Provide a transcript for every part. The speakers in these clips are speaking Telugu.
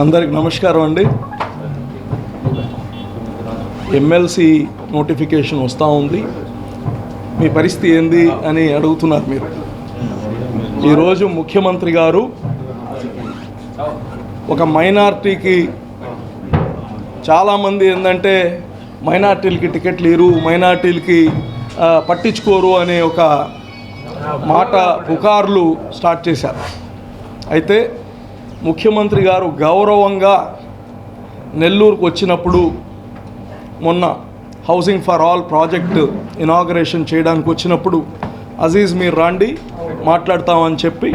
అందరికి నమస్కారం అండి. ఎమ్మెల్సీ నోటిఫికేషన్ వస్తూ ఉంది. మీ పరిస్థితి ఏంది అని అడుగుతున్నారు మీరు. ఈరోజు ముఖ్యమంత్రి గారు ఒక మైనార్టీకి చాలామంది ఏంటంటే మైనార్టీలకి టికెట్లు ఇరు మైనార్టీలకి పట్టించుకోరు అనే ఒక మాట పుకార్లు స్టార్ట్ చేశారు. అయితే ముఖ్యమంత్రి గారు గౌరవంగా నెల్లూరుకు వచ్చినప్పుడు మొన్న housing for all project inauguration చేయడానికి వచ్చినప్పుడు అజీజ్ మీరు రాండి మాట్లాడతామని చెప్పి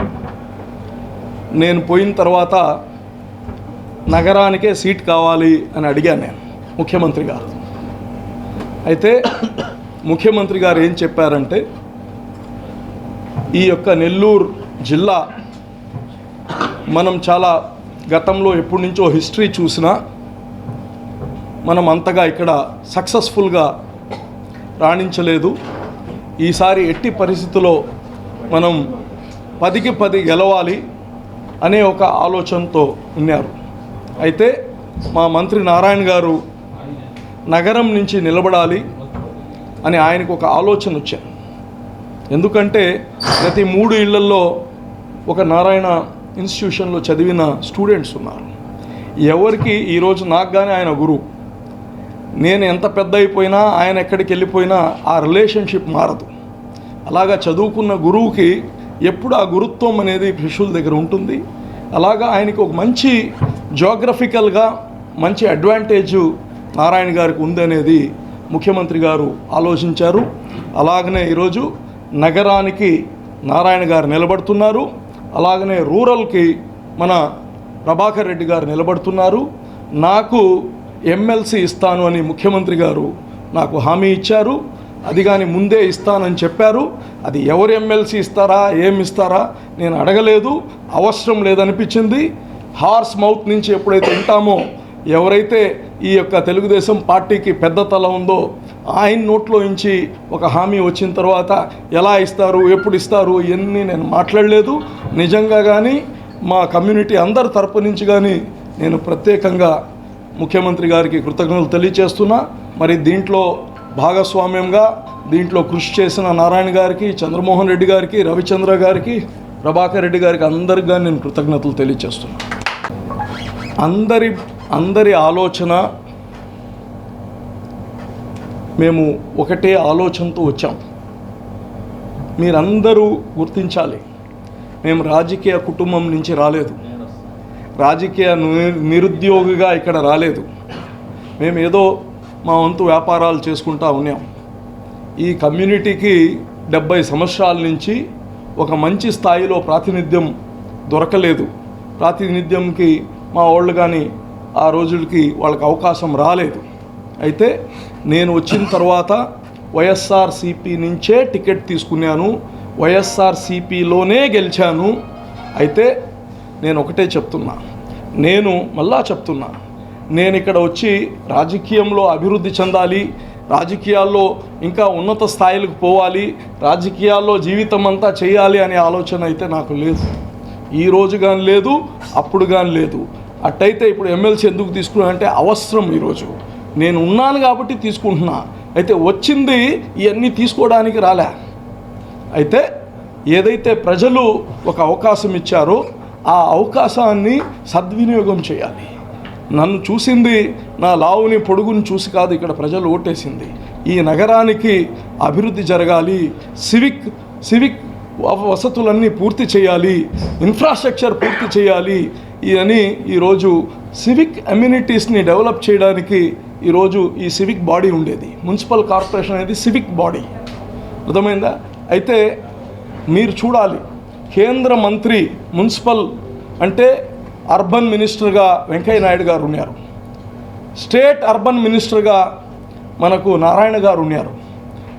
నేను పోయిన తర్వాత నగరానికే సీట్ కావాలి అని అడిగాను నేను ముఖ్యమంత్రి గారు. అయితే ముఖ్యమంత్రి గారు ఏం చెప్పారంటే ఈ యొక్క నెల్లూరు జిల్లా మనం చాలా గతంలో ఎప్పటి నుంచో హిస్టరీ చూసినా మనం అంతగా ఇక్కడ సక్సెస్ఫుల్గా రాణించలేదు. ఈసారి ఎట్టి పరిస్థితుల్లో మనం పదికి పది గెలవాలి అనే ఒక ఆలోచనతో ఉన్నారు. అయితే మా మంత్రి నారాయణ గారు నగరం నుంచి నిలబడాలి అని ఆయనకు ఒక ఆలోచన వచ్చాను ఎందుకంటే ప్రతి మూడు ఇళ్ళల్లో ఒక నారాయణ ఇన్స్టిట్యూషన్లో చదివిన స్టూడెంట్స్ ఉన్నారు. ఎవరికి ఈరోజు నాకు కానీ ఆయన గురువు. నేను ఎంత పెద్ద అయిపోయినా ఆయన ఎక్కడికి వెళ్ళిపోయినా ఆ రిలేషన్షిప్ మారదు. అలాగా చదువుకున్న గురువుకి ఎప్పుడు ఆ గురుత్వం అనేది శిష్యుల దగ్గర ఉంటుంది. అలాగా ఆయనకి ఒక మంచి జోగ్రఫికల్గా మంచి అడ్వాంటేజ్ నారాయణ గారికి ఉందనేది ముఖ్యమంత్రి గారు ఆలోచించారు. అలాగనే ఈరోజు నగరానికి నారాయణ గారు నిలబడుతున్నారు. అలాగనే రూరల్కి మన ప్రభాకర్ రెడ్డి గారు నిలబడుతున్నారు. నాకు ఎమ్మెల్సీ ఇస్తాను అని ముఖ్యమంత్రి గారు నాకు హామీ ఇచ్చారు. అది కానీ ముందే ఇస్తానని చెప్పారు. అది ఎవరు ఎమ్మెల్సీ ఇస్తారా ఏమి ఇస్తారా నేను అడగలేదు. అవసరం లేదనిపించింది. హార్స్ మౌత్ నుంచి ఎప్పుడైతే వింటామో ఎవరైతే ఈ యొక్క తెలుగుదేశం పార్టీకి పెద్ద తల ఉందో ఆయన నోట్లో నుంచి ఒక హామీ వచ్చిన తర్వాత ఎలా ఇస్తారు ఎప్పుడు ఇస్తారు ఇవన్నీ నేను మాట్లాడలేదు. నిజంగా కానీ మా కమ్యూనిటీ అందరి తరపు నుంచి కానీ నేను ప్రత్యేకంగా ముఖ్యమంత్రి గారికి కృతజ్ఞతలు తెలియచేస్తున్నా మరి దీంట్లో భాగస్వామ్యంగా దీంట్లో కృషి చేసిన నారాయణ గారికి చంద్రమోహన్ రెడ్డి గారికి రవిచంద్ర గారికి ప్రభాకర్ రెడ్డి గారికి అందరికీ నేను కృతజ్ఞతలు తెలియచేస్తున్నాను అందరి అందరి ఆలోచన మేము ఒకటే ఆలోచనతో వచ్చాం. మీరందరూ గుర్తించాలి. మేము రాజకీయ కుటుంబం నుంచి రాలేదు. రాజకీయ నిరుద్యోగిగా ఇక్కడ రాలేదు. మేము ఏదో మా వంతు వ్యాపారాలు చేసుకుంటా ఉన్నాం. ఈ కమ్యూనిటీకి డెబ్బై సంవత్సరాల నుంచి ఒక మంచి స్థాయిలో ప్రాతినిధ్యం దొరకలేదు. ప్రాతినిధ్యంకి మా వాళ్ళు కానీ ఆ రోజులకి వాళ్ళకి అవకాశం రాలేదు. అయితే నేను వచ్చిన తర్వాత వైఎస్ఆర్సీపీ నుంచే టికెట్ తీసుకున్నాను. వైఎస్ఆర్సీపీలోనే గెలిచాను. అయితే నేను ఒకటే చెప్తున్నా. నేను మళ్ళా చెప్తున్నా. నేను ఇక్కడ వచ్చి రాజకీయంలో అభివృద్ధి చెందాలి. రాజకీయాల్లో ఇంకా ఉన్నత స్థాయిలకు పోవాలి. రాజకీయాల్లో జీవితం అంతా చేయాలి అనే ఆలోచన అయితే నాకు లేదు. ఈ రోజు కానీ లేదు అప్పుడు కానీ లేదు. అట్టయితే ఇప్పుడు ఎమ్మెల్సీ ఎందుకు తీసుకున్నా అంటే అవసరం ఈరోజు నేను ఉన్నాను కాబట్టి తీసుకుంటున్నా. అయితే వచ్చింది ఇవన్నీ తీసుకోవడానికి రాలే. అయితే ఏదైతే ప్రజలు ఒక అవకాశం ఇచ్చారో ఆ అవకాశాన్ని సద్వినియోగం చేయాలి. నన్ను చూసింది నా లావుని పొడుగుని చూసి కాదు ఇక్కడ ప్రజలు ఓటేసింది. ఈ నగరానికి అభివృద్ధి జరగాలి. సివిక్ సివిక్ వ- వసతులన్నీ పూర్తి చేయాలి. ఇన్ఫ్రాస్ట్రక్చర్ పూర్తి చేయాలి. అని ఈరోజు సివిక్ అమ్యూనిటీస్ని డెవలప్ చేయడానికి ఈరోజు ఈ సివిక్ బాడీ ఉండేది. మున్సిపల్ కార్పొరేషన్ అనేది సివిక్ బాడీ. అర్థమైందా? అయితే మీరు చూడాలి కేంద్ర మంత్రి మున్సిపల్ అంటే అర్బన్ మినిస్టర్గా వెంకయ్య నాయుడు గారు ఉన్నారు. స్టేట్ అర్బన్ మినిస్టర్గా మనకు నారాయణ గారు ఉన్నారు.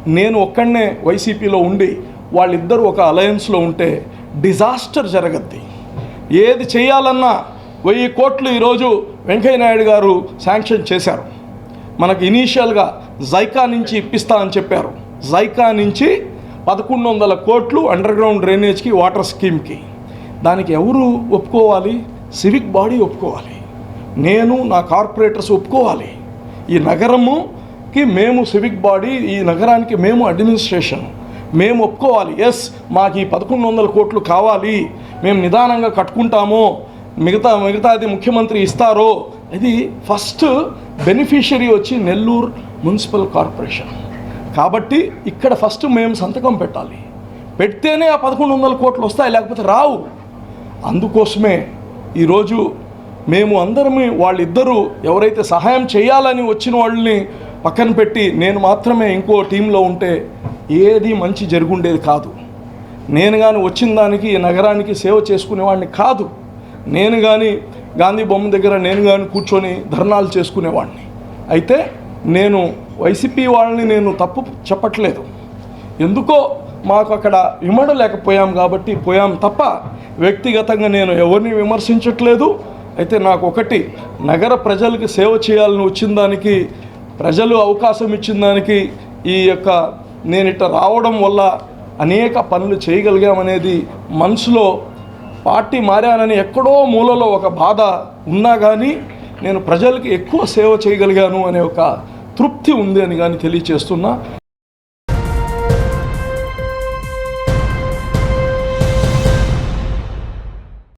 నేను ఒక్కడనే వైసీపీలో ఉండి వాళ్ళిద్దరూ ఒక అలయన్స్లో ఉంటే డిజాస్టర్ జరగద్ది. ఏది చేయాలన్నా వెయ్యి కోట్లు ఈరోజు వెంకయ్య నాయుడు గారు శాంక్షన్ చేశారు. మనకు ఇనీషియల్గా జైకా నుంచి ఇప్పిస్తా అని చెప్పారు. జైకా నుంచి పదకొండు వందల కోట్లు అండర్ గ్రౌండ్ డ్రైనేజ్కి వాటర్ స్కీమ్కి. దానికి ఎవరు ఒప్పుకోవాలి? సివిక్ బాడీ ఒప్పుకోవాలి. నేను నా కార్పొరేటర్స్ ఒప్పుకోవాలి. ఈ నగరముకి మేము సివిక్ బాడీ ఈ నగరానికి మేము అడ్మినిస్ట్రేషన్. మేము ఒప్పుకోవాలి. ఎస్ మాకు ఈ పదకొండు వందల కోట్లు కావాలి. మేము నిదానంగా కట్టుకుంటాము. మిగతా మిగతాది ముఖ్యమంత్రి ఇస్తారో? ఇది ఫస్ట్ బెనిఫిషరీ వచ్చి నెల్లూరు మున్సిపల్ కార్పొరేషన్. కాబట్టి ఇక్కడ ఫస్ట్ మేము సంతకం పెట్టాలి. పెడితేనే ఆ పదకొండు వందల కోట్లు వస్తాయి లేకపోతే రావు. అందుకోసమే ఈరోజు మేము అందరమే వాళ్ళిద్దరూ ఎవరైతే సహాయం చేయాలని వచ్చిన వాళ్ళని పక్కన పెట్టి నేను మాత్రమే ఇంకో టీంలో ఉంటే ఏది మంచి జరుగుండేది కాదు. నేను కానీ వచ్చిన దానికి ఈ నగరానికి సేవ చేసుకునేవాడిని కాదు. నేను కానీ గాంధీ బొమ్మ దగ్గర నేను కానీ కూర్చొని ధర్నాలు చేసుకునేవాడిని. అయితే నేను వైసీపీ వాళ్ళని నేను తప్పు చెప్పట్లేదు. ఎందుకో మాకు అక్కడ ఇమడలేకపోయాం కాబట్టి పోయాం తప్ప వ్యక్తిగతంగా నేను ఎవరిని విమర్శించట్లేదు. అయితే నాకు ఒకటి నగర ప్రజలకు సేవ చేయాలని వచ్చిన దానికి ప్రజలు అవకాశం ఇచ్చిన దానికి ఈ యొక్క నేను ఇట్ట రావడం వల్ల అనేక పనులు చేయగలిగామనేది మనసులో పార్టీ మారానని ఎక్కడో మూలలో ఒక బాధ ఉన్నా కానీ నేను ప్రజలకి ఎక్కువ సేవ చేయగలిగాను అనే ఒక తృప్తి ఉంది అని కానీ తెలియచేస్తున్నా.